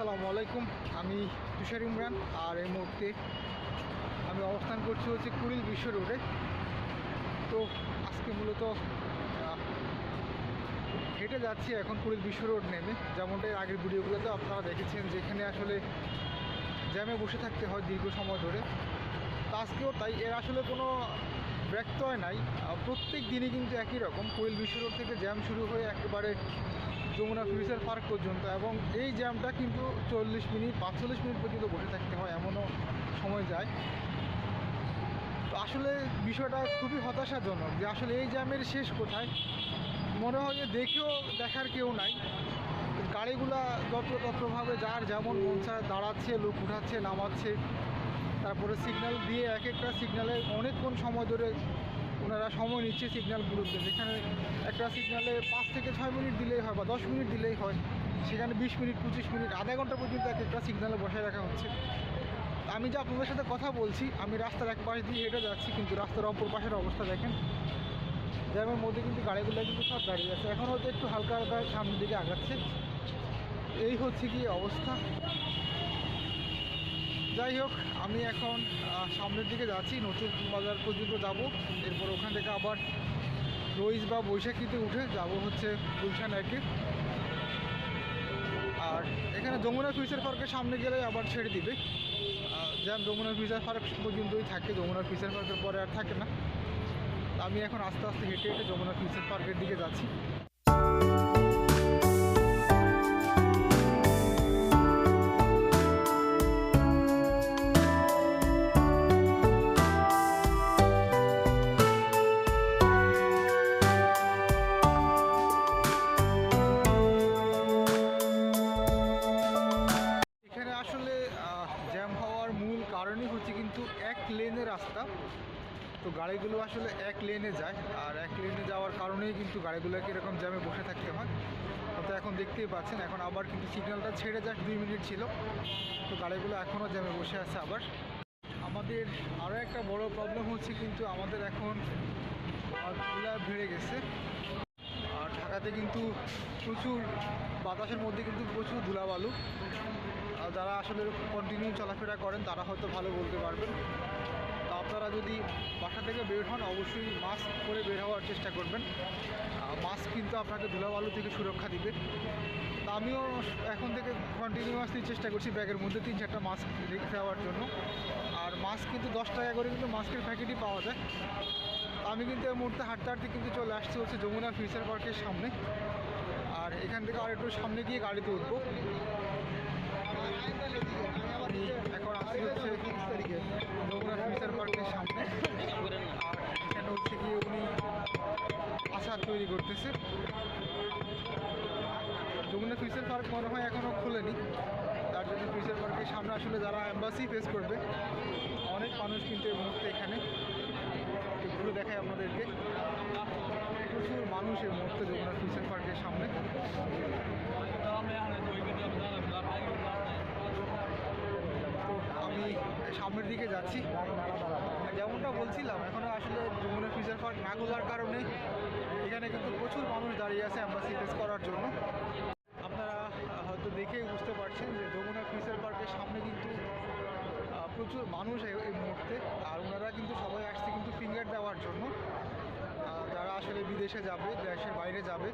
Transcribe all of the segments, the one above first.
আসসালামু আলাইকুম। আমি তুষার ইমরান, আর এই মুহূর্তে আমি অবস্থান করছি হচ্ছে কুড়িল বিশ্ব রোডে। তো আজকে মূলত হেঁটে যাচ্ছি এখন কুড়িল বিশ্ব রোড নেমে। যেমনটা এর আগের ভিডিওগুলোতে আপনারা দেখেছেন যেখানে আসলে জ্যামে বসে থাকতে হয় দীর্ঘ সময় ধরে। তা আজকেও তাই, এর আসলে কোনো ব্যক্তয় নাই। প্রত্যেক দিনই কিন্তু একই রকম। কুড়িল বিশ্ব রোড থেকে জ্যাম শুরু হয়ে একেবারে যমুনা ফিউচার পার্ক পর্যন্ত এবং এই জ্যামটা কিন্তু চল্লিশ মিনিট পাঁচচল্লিশ মিনিট পর্যন্ত বসে থাকতে হয়, এমনও সময় যায়। তো আসলে বিষয়টা খুবই হতাশাজনক যে আসলে এই জ্যামের শেষ কোথায়? মনে হয় যে দেখেও দেখার কেউ নাই। গাড়িগুলা যত্রতত্রভাবে যার যেমন মন চায় দাঁড়াচ্ছে, লোক উঠাচ্ছে, নামাচ্ছে, তারপরে সিগন্যাল দিয়ে এক একটা সিগন্যালে অনেকক্ষণ সময় ধরে ওনারা সময় নিচ্ছে সিগন্যালগুলোতে যেখানে একটা সিগন্যালে পাঁচ থেকে ছয় মিনিট দিলেই হয় বা দশ মিনিট দিলেই হয়, সেখানে বিশ মিনিট, পঁচিশ মিনিট, আধা ঘণ্টা পর্যন্ত এক একটা সিগন্যালে বসায় রাখা হচ্ছে। আমি যে আপনাদের সাথে কথা বলছি, আমি রাস্তার এক পাশ দিয়ে হেঁটে যাচ্ছি, কিন্তু রাস্তার অপর পাশের অবস্থা দেখেন। জ্যামের মধ্যে কিন্তু গাড়িগুলো কিন্তু সব দাঁড়িয়ে আছে। এখন হয়তো একটু হালকা হালকা সামনের দিকে আগাচ্ছে। এই হচ্ছে কি অবস্থা। যাই হোক, আমি এখন সামনের দিকে যাচ্ছি, নতুন বাজার পর্যন্ত যাব। এরপর ওখান থেকে আবার রইজ বা বৈশাখীতে উঠে যাব হচ্ছে গুলশান একে। আর এখানে যমুনা ফিউচার পার্কের সামনে গেলে আবার ছেড়ে দিবে। যেমন যমুনা ফিউচার পার্ক পর্যন্তই থাকে, যমুনা ফিউচার পার্কের পরে আর থাকে না। আমি এখন আস্তে আস্তে হেঁটে হেঁটে যমুনা ফিউচার পার্কের দিকে যাচ্ছি। হচ্ছে কিন্তু এক লেনের রাস্তা। তো গাড়িগুলো আসলে এক লেনে যায় আর এক লেনে যাওয়ার কারণেই কিন্তু গাড়িগুলোকে এরকম জ্যামে বসে থাকতে হয়। তো এখন দেখতেই পাচ্ছেন, এখন আবার কিন্তু সিগন্যালটা ছেড়ে যাক দুই মিনিট ছিল। তো গাড়িগুলো এখনও জ্যামে বসে আছে আবার। আমাদের আরও একটা বড় প্রবলেম হচ্ছে কিন্তু আমাদের এখন ধুলা বেড়ে গেছে। ঢাকাতে কিন্তু প্রচুর বাতাসের মধ্যে কিন্তু প্রচুর ধুলাবালু। আর যারা আসলে কন্টিনিউ চলাফেরা করেন, তারা হয়তো ভালো বলতে পারবেন। তো আপনারা যদি বাসা থেকে বের হন, অবশ্যই মাস্ক পরে বের হওয়ার চেষ্টা করবেন। মাস্ক কিন্তু আপনাকে ধুলাবালু থেকে সুরক্ষা দিবে। তা আমিও এখন থেকে কন্টিনিউয়াসলি চেষ্টা করছি ব্যাগের মধ্যে তিন চারটা মাস্ক রেখে দেওয়ার জন্য। আর মাস্ক কিন্তু দশ টাকা করে কিন্তু মাস্কের প্যাকেটই পাওয়া যায়। আমি কিন্তু এই মুহূর্তে হাঁটতে হাঁটতে কিন্তু চলে আসছি হচ্ছে যমুনা ফিউচার পার্কের সামনে। আর এখান থেকে আর একটু সামনে গিয়ে গাড়িতে উঠবো। এখন আসছি হচ্ছে যমুনা ফিউচার পার্কের সামনে। আর এখানে হচ্ছে গিয়ে উনি আচার তৈরি করতেছে। যমুনা ফিউচার পার্ক মনে হয় এখনও খোলেনি। তার জন্য ফিউচার পার্কের সামনে আসলে যারা অ্যাম্বাসি ফেস করবে, অনেক মানুষ কিন্তু এই মুহূর্তে এখানে। ঘুরে দেখায় আপনাদেরকে। প্রচুর মানুষ এই মুহূর্তে যমুনা ফিউচার পার্কের সামনে। আমি সামনের দিকে যাচ্ছি। যেমনটা বলছিলাম এখনও আসলে যমুনা ফিউচার পার্ক না খোলার কারণে এখানে কিন্তু প্রচুর মানুষ দাঁড়িয়ে আছে অ্যাম্বাসি ফেস করার জন্য। আপনারা হয়তো দেখেই বুঝতে পারছেন যে যমুনা ফিউচার পার্কের সামনে কিন্তু প্রচুর মানুষ এই মুহূর্তে, আর ওনারা কিন্তু সবাই আসছে কিন্তু ফিঙ্গার দেওয়ার জন্য। যারা আসলে বিদেশে যাবে, দেশের বাইরে যাবে,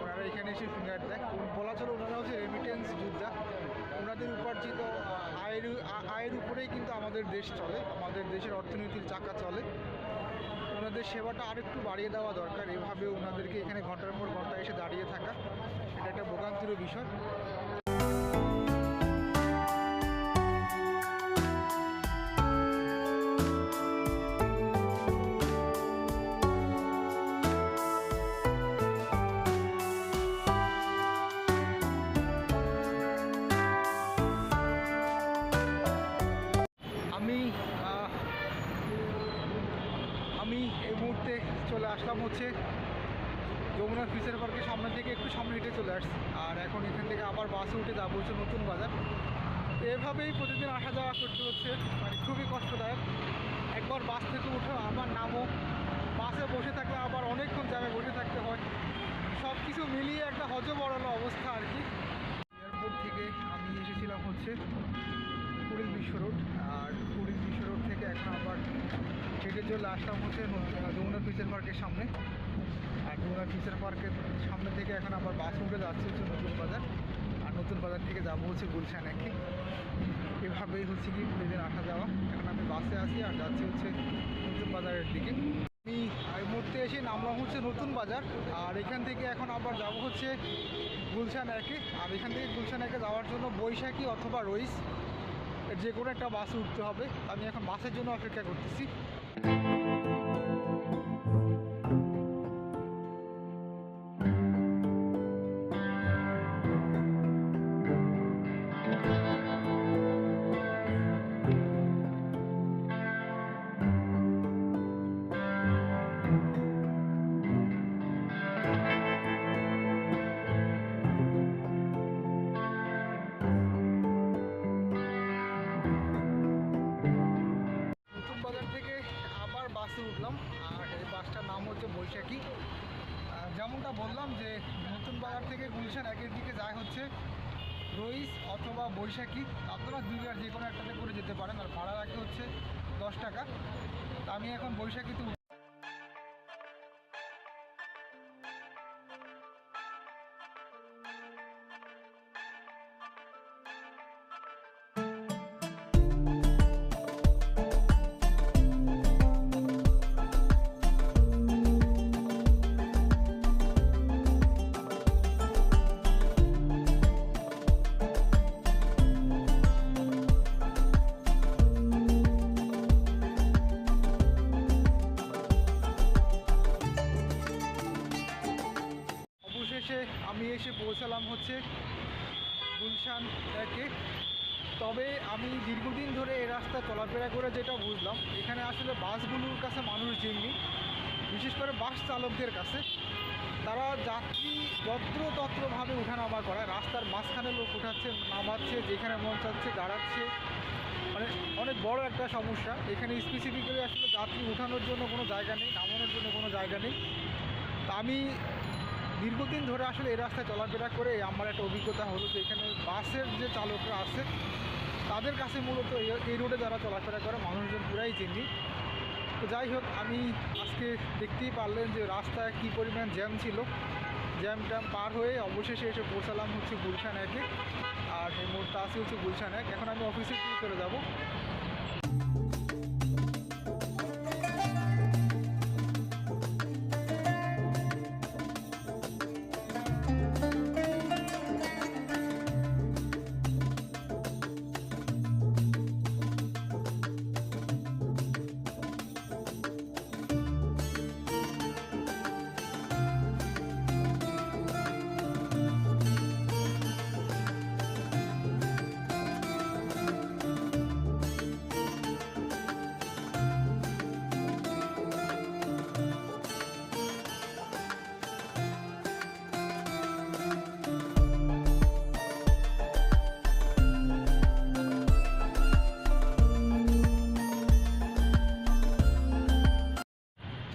ওনারা এখানে এসে ফিঙ্গার দেয়। বলা চলে ওনারা হচ্ছে রেমিটেন্স যোদ্ধা। ওনাদের উপার্জিত আয়ের আয়ের উপরেই কিন্তু আমাদের দেশ চলে, আমাদের দেশের অর্থনীতির চাকা চলে। ওনাদের সেবাটা আরেকটু বাড়িয়ে দেওয়া দরকার এভাবে ওনাদেরকে এখানে ঘণ্টার পর ঘণ্টা এসে দাঁড়িয়ে থাকা, এটা একটা ভোগান্তির বিষয়। চলে আসলাম হচ্ছে যমুনা ফিচার পার্কের সামনে থেকে একটু সামনে হেঁটে চলে আসছি। আর এখন এখান থেকে আবার বাসে উঠে যাব হচ্ছে নতুন বাজার। এভাবেই প্রতিদিন আসা যাওয়া করতে হচ্ছে মানে খুবই কষ্টদায়ক। একবার বাস থেকে উঠো আবার নামো। বাসে বসে থাকলে আবার অনেকক্ষণ জ্যামে বসে থাকতে হয়। সব কিছু মিলিয়ে একটা হজবরল অবস্থা আর কি। এয়ারপোর্ট থেকে আমি এসেছিলাম হচ্ছে কুড়িল বিশ্ব রোড আর কুড়িল বিশ্ব রোড থেকে এখন আবার হেঁটে চলে আসলাম হচ্ছে যমুনা ফিচার পার্কের সামনে। আর যমুনা ফিচার পার্কের সামনে থেকে এখন আবার বাস উঠে যাচ্ছে হচ্ছে নতুন বাজার। আর নতুন বাজার থেকে যাব হচ্ছে গুলশান একে এভাবেই হচ্ছে কি প্রতিদিন আসা যাওয়া এখন আমি বাসে আছি আর যাচ্ছি হচ্ছে নতুন বাজারের দিকে। আমি এই মুহূর্তে এসে নামলাম হচ্ছে নতুন বাজার। আর এখান থেকে এখন আবার যাব হচ্ছে গুলশান একে। আর এখান থেকে গুলশান একে যাওয়ার জন্য বৈশাখী অথবা রইস। যে কোনো একটা বাসে উঠতে হবে। আমি এখন বাসের জন্য অপেক্ষা করতেছি। নতুন বাজার থেকে গুলশান একের দিকে যায় হচ্ছে রইস অথবা বৈশাখী। আপনারা দুইবার যে কোনো একটাতে করে যেতে পারেন আর ভাড়া রাখে হচ্ছে দশ টাকা। আমি এখন বৈশাখীতে আমি এসে পৌঁছালাম হচ্ছে গুলশান একে তবে আমি দীর্ঘদিন ধরে এই রাস্তা চলাফেরা করে যেটা বুঝলাম, এখানে আসলে বাসগুলোর কাছে মানুষ যেমনি বিশেষ করে বাস চালকদের কাছে। তারা যাত্রী যত্রতত্রভাবে উঠানামা করায়, রাস্তার মাঝখানে লোক উঠাচ্ছে, নামাচ্ছে, যেখানে মন চাচ্ছে দাঁড়াচ্ছে। মানে অনেক বড় একটা সমস্যা। এখানে স্পেসিফিক্যালি আসলে যাত্রী উঠানোর জন্য কোনো জায়গা নেই, নামানোর জন্য কোনো জায়গা নেই। তা আমি দীর্ঘদিন ধরে আসলে এই রাস্তায় চলাফেরা করে আমার একটা অভিজ্ঞতা হলো যে এখানে বাসের যে চালকরা আছে, তাদের কাছে মূলত এই- রোডে যারা চলাফেরা করে মানুষজন পুরাই চিনি তো যাই হোক, আমি আজকে দেখতেই পারলেন যে রাস্তায় কী পরিমাণ জ্যাম ছিল। জ্যাম ট্যাম পার হয়ে অবশেষে এসে পৌঁছালাম হচ্ছে গুলশান একে। আর এই মুহূর্তে আসি হচ্ছে গুলশান এক। এখন আমি অফিসে দিকে চলে যাব।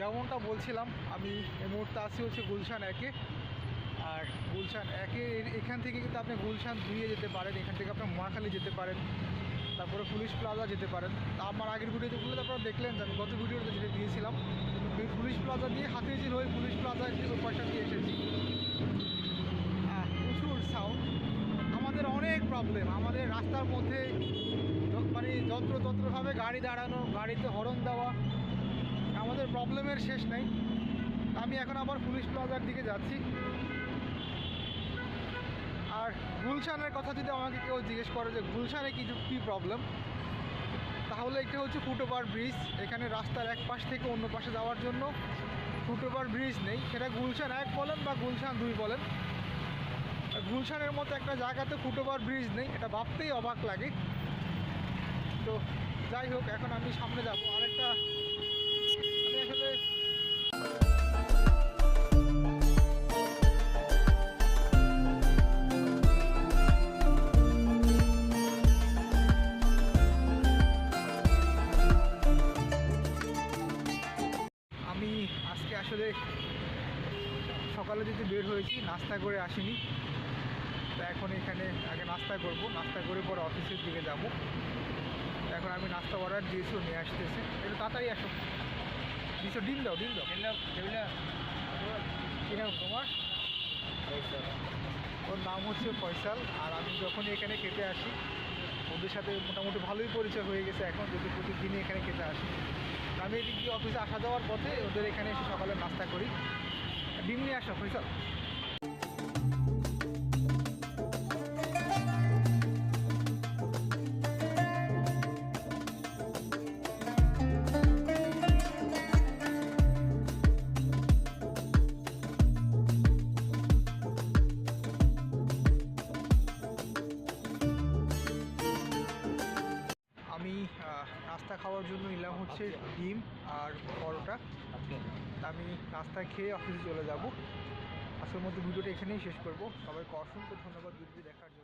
যেমনটা বলছিলাম, আমি এই মুহূর্তে আসি হচ্ছে গুলশান একে। আর গুলশান একে এখান থেকে কিন্তু আপনি গুলশান দুইয়ে যেতে পারেন, এখান থেকে আপনি মহাখালী যেতে পারেন, তারপরে পুলিশ প্লাজা যেতে পারেন। আমার আগের ভিডিওগুলো আপনারা দেখলেন যে আমি গত ভিডিওতে যেটা দিয়েছিলাম ওই পুলিশ প্লাজা দিয়ে হাতিঝিল হয়ে পুলিশ প্লাজা ওই পয়সা দিয়ে এসেছি। প্রচুর সাউন্ড আমাদের অনেক প্রবলেম আমাদের রাস্তার মধ্যে মানে যত্রতত্রভাবে গাড়ি দাঁড়ানো, গাড়িতে হরন দেওয়া আমাদের প্রবলেমের শেষ নেই। আমি এখন আবার পুলিশ প্লাজার দিকে যাচ্ছি। আর গুলশানের কথা যদি আমাকে কেউ জিজ্ঞেস করে যে গুলশানে কি কী প্রবলেম তাহলে এটা হচ্ছে ফুটওভার ব্রিজ এখানে রাস্তার এক পাশ থেকে অন্য পাশে যাওয়ার জন্য ফুটওভার ব্রিজ নেই। সেটা গুলশান এক বলেন বা গুলশান দুই বলেন। গুলশানের মতো একটা জায়গাতে ফুটওভার ব্রিজ নেই। এটা ভাবতেই অবাক লাগে। তো যাই হোক, এখন আমি সামনে যাব। আরেকটা নাস্তা করে আসিনি। তো এখন এখন আগে নাস্তা করব। নাস্তা করে পরে অফিসের দিকে যাব। এখন আমি নাস্তা অর্ডার দিয়েছি নিয়ে আসতেছে। একটু তাড়াতাড়ি আসো। দিছো ডিম দাও ডিম দাও। কি নাম তোমার? ওর নাম হচ্ছে ফয়সাল। আর আমি যখনই এখানে খেতে আসি ওদের সাথে মোটামুটি ভালোই পরিচয় হয়ে গেছে এখন যদি প্রতিদিনই এখানে খেতে আসি। আমি এদিক দিয়ে অফিসে আসা যাওয়ার পথে ওদের এখানে এসে সকালে নাস্তা করি। ডিম নিয়ে আসো ফয়সাল। খাওয়ার জন্য নিলাম হচ্ছে ডিম আর পরোটা। আমি নাস্তা খেয়ে অফিসে চলে যাব। আসল মধ্যে ভিডিওটা এখানেই শেষ করব। সবাইকে অসংখ্য ধন্যবাদ। ভিডিওটি দেখার জন্য।